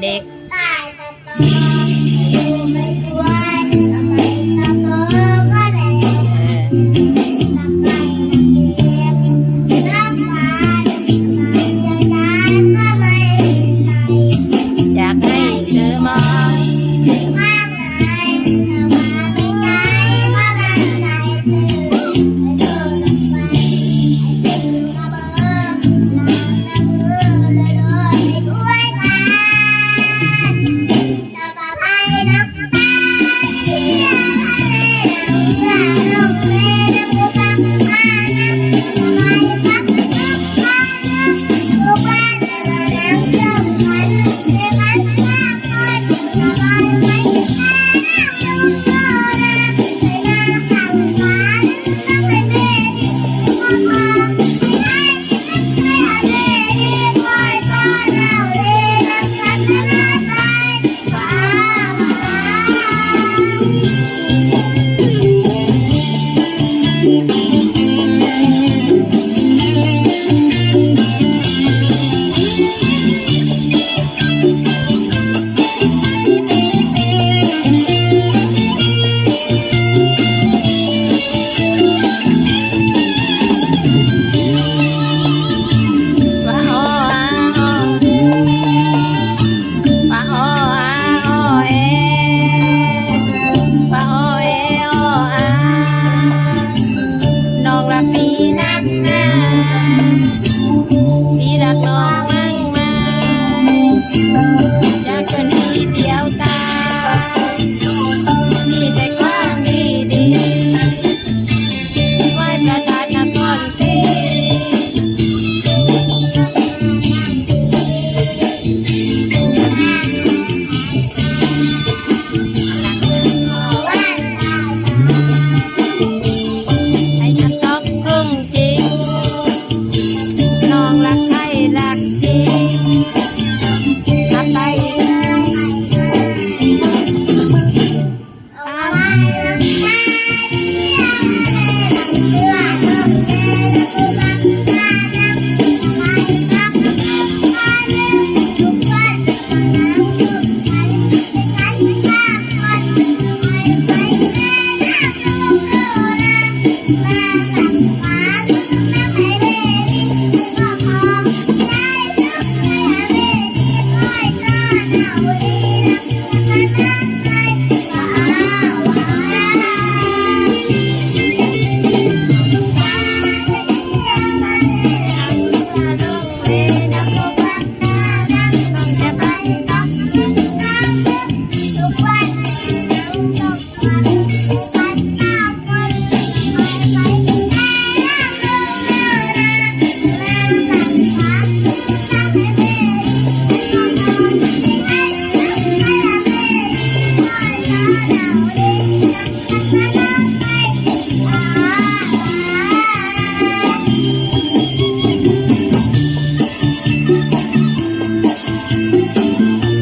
เด็แต่ตอนดูไม่ควรทำไมต้องโตก็แล้วทำไมเก็กไมจะย้ยนอยากให้เธอมา 嗯。妈妈 làm.